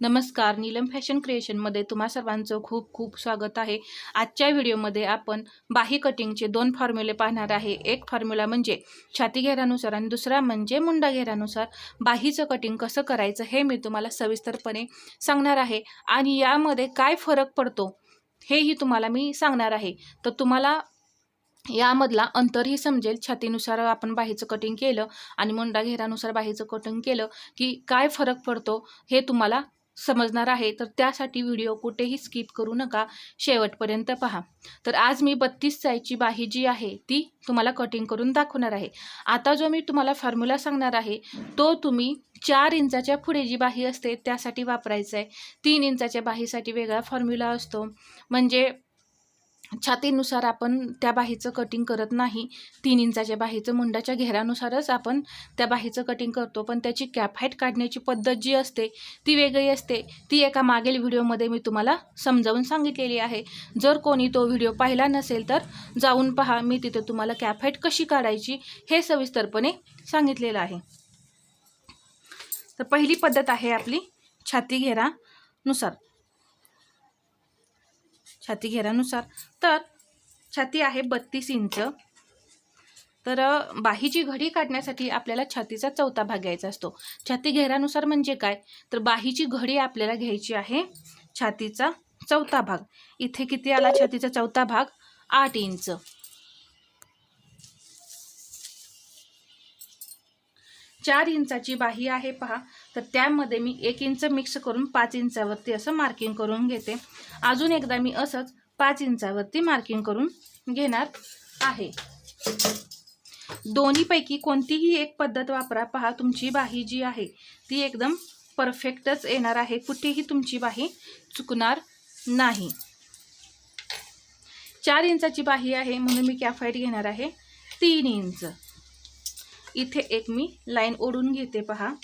नमस्कार नीलम फॅशन क्रिएशनमध्ये तुम्हा सर्वांचं खूप खूप स्वागत आहे. आजच्या व्हिडिओमध्ये आपण बाही कटिंगचे दोन फॉर्म्युले पाहणार आहे. एक फॉर्म्युला म्हणजे छाती घेरानुसार आणि दुसरा म्हणजे मुंडा घेरानुसार बाहीचं कटिंग कसं करायचं हे मी तुम्हाला सविस्तरपणे सांगणार आहे. आणि यामध्ये काय फरक पडतो हेही तुम्हाला मी सांगणार आहे. तर तुम्हाला यामधला अंतरही समजेल. छातीनुसार आपण बाहीचं कटिंग केलं आणि मुंडा घेरानुसार बाहीचं कटिंग केलं की काय फरक पडतो हे तुम्हाला समजणार आहे तर त्यासाठी व्हिडिओ कुठेही स्किप करू नका. शेवटपर्यंत पहा. तर आज मी बत्तीस साईजची बाही जी आहे ती तुम्हाला कटिंग करून दाखवणार आहे. आता जो मी तुम्हाला फॉर्म्युला सांगणार आहे तो तुम्ही चार इंचाच्या पुढे जी बाही असते त्यासाठी वापरायचं आहे तीन इंचाच्या बाहीसाठी वेगळा फॉर्म्युला असतो. म्हणजे छातीनुसार आपण त्या बाहीचं कटिंग करत नाही. तीन इंचाच्या बाहीचं मुंडाच्या घेरानुसारच आपण त्या बाहीचं कटिंग करतो. पण त्याची कॅप हाईट काढण्याची पद्धत जी असते ती वेगळी असते. ती एका मागील व्हिडिओमध्ये मी तुम्हाला समजावून सांगितलेली आहे. जर कोणी तो व्हिडिओ पाहिला नसेल तर जाऊन पहा. मी तिथे तुम्हाला कॅप हाईट कशी काढायची हे सविस्तरपणे सांगितलेलं आहे. तर पहिली पद्धत आहे आपली छाती घेरानुसार. छाती घेरानुसार तर छाती आहे बत्तीस इंच. तर बाहीची घडी काढण्यासाठी आपल्याला छातीचा चौथा भाग घ्यायचा असतो. छाती घेरानुसार म्हणजे काय? तर बाहीची घडी आपल्याला घ्यायची आहे छातीचा चौथा भाग. इथे किती आला? छातीचा चौथा भाग आठ इंच. चार इंचाची बाही आहे पहा. तर त्यामध्ये मी एक इंच मिक्स करून पाच इंचावरती असं मार्किंग करून घेते. अजून एकदा मी असंच पाच इंचावरती मार्किंग करून घेणार आहे. दोन्हीपैकी कोणतीही एक पद्धत वापरा. पहा तुमची बाही जी आहे ती एकदम परफेक्टच येणार आहे. कुठेही तुमची बाही चुकणार नाही. चार इंचाची बाही आहे म्हणून मी कॅफाईट घेणार आहे तीन इंच. इथे एक मी लाईन ओढून घेते पहा.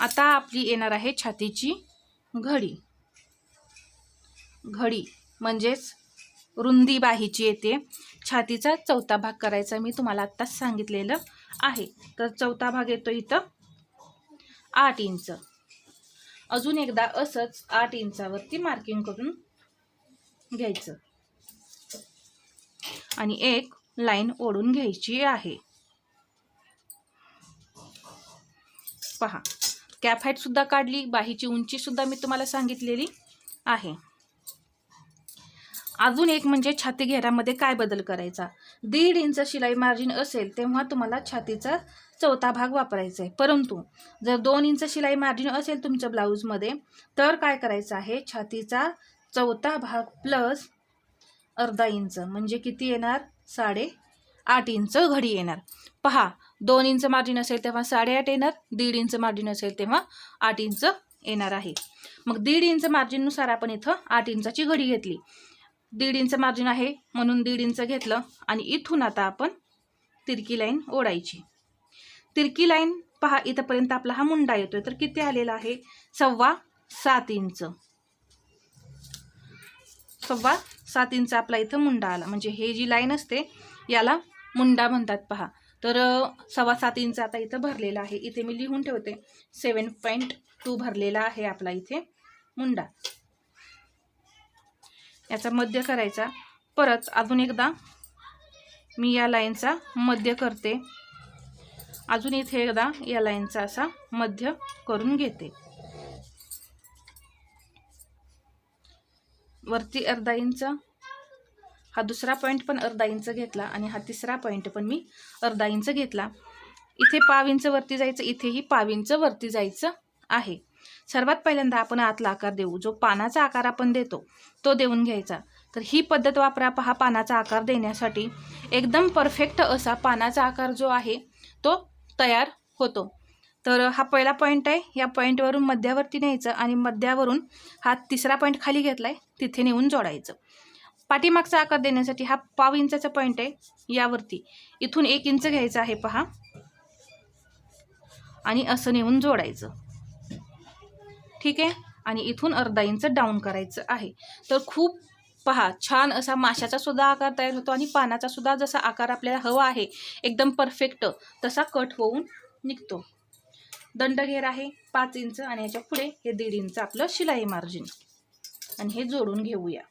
आता आपली येणार आहे छातीची घडी. घडी म्हणजेच रुंदी बाहीची येते. छातीचा चौथा भाग करायचा मी तुम्हाला आत्ताच सांगितलेलं आहे. तर चौथा भाग येतो इथं. आठ इंच. अजून एकदा असंच आठ इंचावरती मार्किंग करून घ्यायचं. आणि एक लाईन ओढून घ्यायची आहे. पहा. कॅप हाईट सुद्धा काढली बाहीची उंची सुद्धा मी तुम्हाला सांगितलेली आहे. अजून एक म्हणजे छाती घेरामध्ये काय बदल करायचा? दीड इंच शिलाई मार्जिन असेल तेव्हा तुम्हाला छातीचा चौथा भाग वापरायचा आहे. परंतु जर दोन इंच शिलाई मार्जिन असेल तुमच्या ब्लाऊजमध्ये तर काय करायचं आहे? छातीचा चौथा भाग प्लस अर्धा इंच म्हणजे किती येणार? साडे आठ इंच घडी येणार. पहा दोन इंच मार्जिन असेल तेव्हा साडेआठ येणार दीड इंच मार्जिन असेल तेव्हा आठ इंच येणार आहे. मग दीड इंच मार्जिननुसार आपण इथं आठ इंचाची घडी घेतली. दीड इंच मार्जिन आहे म्हणून दीड इंच घेतलं आणि इथून आता आपण तिरकी लाईन ओढायची. तिरकी लाईन पहा इथंपर्यंत आपला हा मुंडा येतोय. तर किती आलेला आहे? सव्वा सात इंच. सव्वा सात इंच आपला इथं मुंडा आला. म्हणजे हे जी लाईन असते याला मुंडा म्हणतात पहा. तर सव्वा सात इंच आता इथं भरलेला आहे. इथे मी लिहून ठेवते. सेवन पॉईंट टू भरलेला आहे आपला इथे मुंडा. याचा मध्य करायचा. परत अजून एकदा मी या लाईनचा मध्य करते. अजून इथे एकदा या लाईनचा असा मध्य करून घेते. वरती अर्धा इंच हा दुसरा पॉईंट पण अर्धा इंच घेतला आणि हा तिसरा पॉईंट पण मी अर्धा इंच घेतला. इथे पाव इंच वरती जायचं इथेही पाव इंच वरती जायचं आहे. सर्वात पहिल्यांदा आपण आतला आकार देऊ. जो पानाचा आकार आपण देतो तो देऊन घ्यायचा. तर ही पद्धत वापरा. पहा पानाचा आकार देण्यासाठी एकदम परफेक्ट असा पानाचा आकार जो आहे तो तयार होतो. तर हा पहिला पॉईंट आहे. या पॉईंटवरून मध्यावरती न्यायचं आणि मध्यावरून हा तिसरा पॉईंट खाली घेतला आहे तिथे नेऊन जोडायचं. पाठीमागचा आकार देण्यासाठी हा पाव इंचाचा पॉईंट आहे यावरती. इथून एक इंच घ्यायचा आहे पहा. आणि असं नेऊन जोडायचं. ठीक आहे? आणि इथून अर्धा इंच डाऊन करायचं आहे. तर खूप पहा छान असा माशाचा सुद्धा आकार तयार होतो आणि पानाचा सुद्धा जसा आकार आपल्याला हवा आहे एकदम परफेक्ट तसा कट होऊन निघतो. दंडघेर आहे पाच इंच आणि याच्यापुढे हे दीड इंच आपलं शिलाई मार्जिन आणि हे जोडून घेऊया.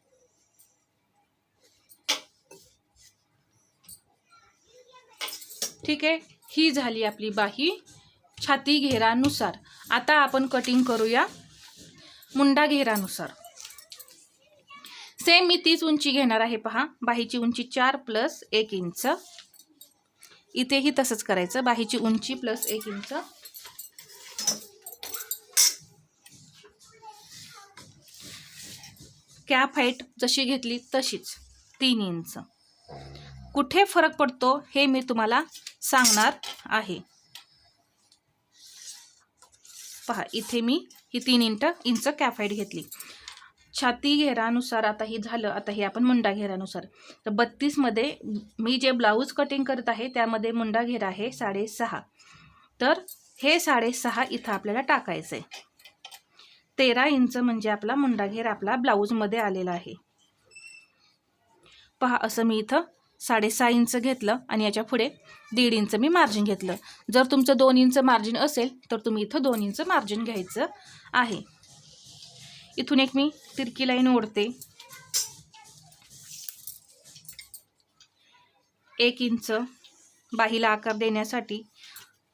ठीक आहे? ही झाली आपली बाही छाती घेरानुसार. आता आपण कटिंग करूया मुंडा घेरानुसार. सेम मी तीच उंची घेणार आहे पहा. बाहीची उंची चार प्लस एक इंच. इथेही तसंच करायचं. बाहीची उंची प्लस एक इंच. कॅप हाईट जशी घेतली तशीच. तीन इंच. कुठे फरक पडतो हे मी तुम्हाला सांगणार आहे. पहा इथे मी ही तीन इंट इंच कॅप घेतली. छाती घेरानुसार आता ही झालं आता हे आपण मुंडा घेरानुसार. तर बत्तीसमध्ये मी जे ब्लाऊज कटिंग करत आहे त्यामध्ये मुंडा घेरा आहे साडेसहा. तर हे साडेसहा इथं आपल्याला टाकायचं आहे तेरा इंच म्हणजे आपला मुंडा घेर आपला ब्लाऊजमध्ये आलेला आहे. पहा असं मी इथं साडेसहा इंच घेतलं आणि याच्यापुढे दीड इंच मी मार्जिन घेतलं. जर तुमचं दोन इंच मार्जिन असेल तर तुम्ही इथं दोन इंच मार्जिन घ्यायचं आहे. इथून एक मी तिरकी लाईन ओढते. एक इंच बाहीला आकार देण्यासाठी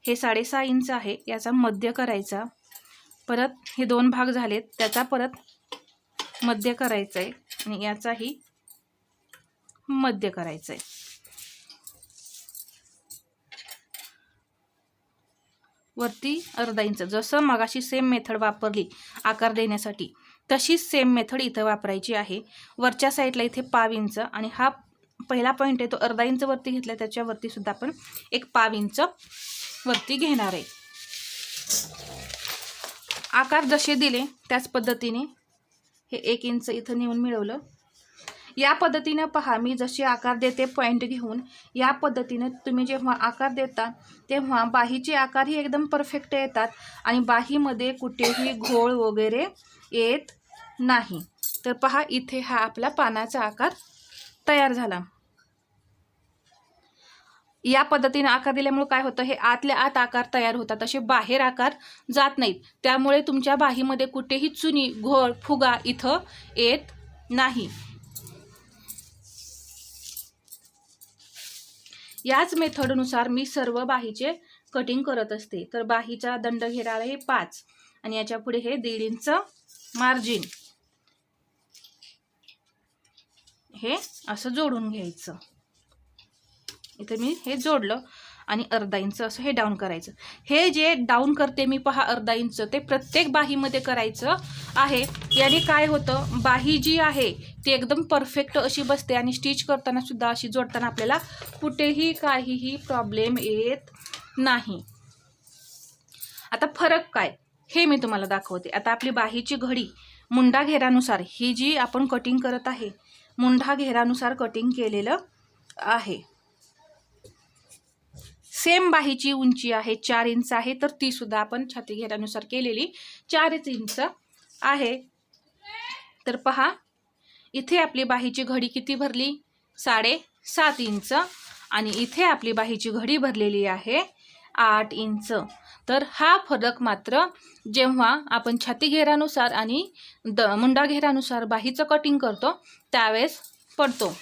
हे साडेसहा इंच आहे याचा मध्य करायचा. परत हे दोन भाग झालेत त्याचा परत मध्य करायचा आहे आणि याचाही मध्य करायचं आहे वरती अर्धा इंच. जसं मगाशी सेम मेथड वापरली आकार देण्यासाठी तशीच सेम मेथड इथं वापरायची आहे. वरच्या साईडला इथे पाव इंच आणि हा पहिला पॉईंट आहे तो अर्धा इंच वरती घेतला त्याच्यावरती सुद्धा आपण एक पाव इंच वरती घेणार आहे. आकार जसे दिले त्याच पद्धतीने हे एक इंच इथं नेऊन मिळवलं. या पद्धतीनं पहा मी जशी आकार देते पॉईंट घेऊन या पद्धतीनं तुम्ही जेव्हा आकार देता तेव्हा बाहीचे आकारही एकदम परफेक्ट येतात आणि बाहीमध्ये कुठेही घोळ वगैरे येत नाही. तर पहा इथे हा आपला पानाचा आकार तयार झाला. या पद्धतीने आकार दिल्यामुळे काय होतं हे आतल्या आत आकार तयार होतात असे बाहेर आकार जात नाहीत. त्यामुळे तुमच्या बाहीमध्ये कुठेही चुनी घोळ फुगा इथं येत नाही. याच मेथडनुसार मी सर्व बाहीचे कटिंग करत असते. तर बाहीचा दंड घेणार हे पाच आणि याच्यापुढे हे दीड इंच मार्जिन. हे असं जोडून घ्यायचं. इथे मी हे जोडलं. आणि अर्धा इंच असं हे डाऊन करायचं. हे जे डाऊन करते मी पहा अर्धा इंच ते प्रत्येक बाहीमध्ये करायचं आहे. याने काय होतं? बाही जी आहे ती एकदम परफेक्ट अशी बसते आणि स्टिच करताना सुद्धा अशी जोडताना आपल्याला कुठेही काहीही प्रॉब्लेम येत नाही. आता फरक काय? हे मी तुम्हाला दाखवते. आता आपली बाहीची घडी मुंडा घेरानुसार ही जी आपण कटिंग करत आहे मुंडा घेरानुसार कटिंग केलेलं आहे. सेम बाहीची उंची आहे चार इंच आहे तर ती सुद्धा आपण छाती घेरानुसार केलेली चारच इंच आहे. तर पहा इथे आपली बाहीची घडी किती भरली? साडे सात इंच. आणि इथे आपली बाहीची घडी भरलेली आहे आठ इंच. तर हा फरक मात्र जेव्हा आपण छाती घेरानुसार आणि द मुंडा घेरानुसार बाहीचं कटिंग करतो त्यावेळेस पडतो.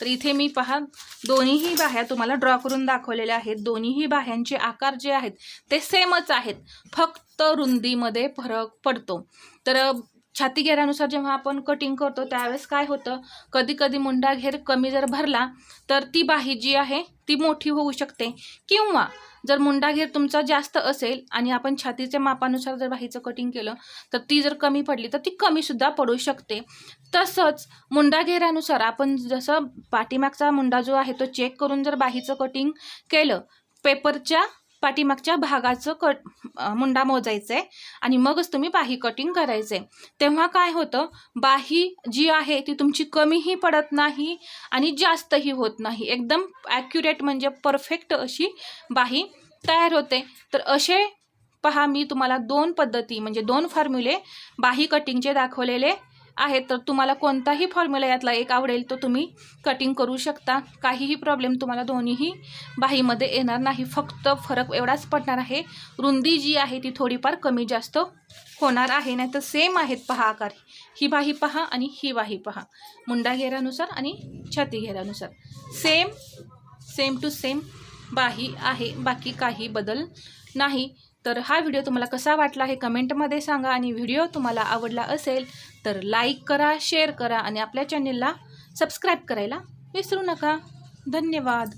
तर इथे मी पहा दोन्हीही बाह्या तुम्हाला ड्रॉ करून दाखवलेल्या आहेत. दोन्हीही बाह्यांचे आकार जे आहेत ते सेमच आहेत. फक्त रुंदीमध्ये फरक पडतो. तर छाती घेरानुसार जेव्हा आपण कटिंग करतो त्यावेळेस काय होतं? कधी कधी मुंडा घेर कमी जर भरला तर ती बाही जी आहे ती मोठी होऊ शकते. किंवा जर मुंडा घेर तुमचा जास्त असेल आणि आपण छातीच्या मापानुसार जर बाहीचं कटिंग केलं तर ती जर कमी पडली तर ती कमीसुद्धा पडू शकते. तसंच मुंडा घेरानुसार आपण जसं पाठीमागचा मुंडा जो आहे तो चेक करून जर बाहीचं कटिंग केलं पेपरच्या पाठीमागच्या भागाचं कट मुंडा मोजायचं आहे आणि मगच तुम्ही बाही कटिंग करायचं आहे तेव्हा काय होतं? बाही जी आहे ती तुमची कमीही पडत नाही आणि जास्तही होत नाही. एकदम ॲक्युरेट म्हणजे परफेक्ट अशी बाही तयार होते. तर असे पहा मी तुम्हाला दोन पद्धती म्हणजे दोन फॉर्म्युले बाही कटिंगचे दाखवलेले आहेत तर तुम्हाला कोणताही फॉर्म्युला यातला एक आवडेल तो तुम्ही कटिंग करू शकता. काहीही प्रॉब्लेम तुम्हाला दोन्हीही बाहीमध्ये येणार नाही. फक्त फरक एवढाच पडणार आहे रुंदी जी आहे ती थोडीफार कमी जास्त होणार आहे. नाही तर सेम आहेत पहा आकार. ही बाही पहा आणि ही बाही पहा. मुंडा घेरानुसार आणि छाती घेरानुसार सेम सेम टू सेम बाही आहे. बाकी काही बदल नाही. तर हा व्हिडिओ तुम्हाला कसा वाटला हे कमेंटमध्ये सांगा आणि व्हिडिओ तुम्हाला आवडला असेल तर लाईक करा शेअर करा आणि आपल्या चॅनेलला सबस्क्राईब करायला विसरू नका. धन्यवाद.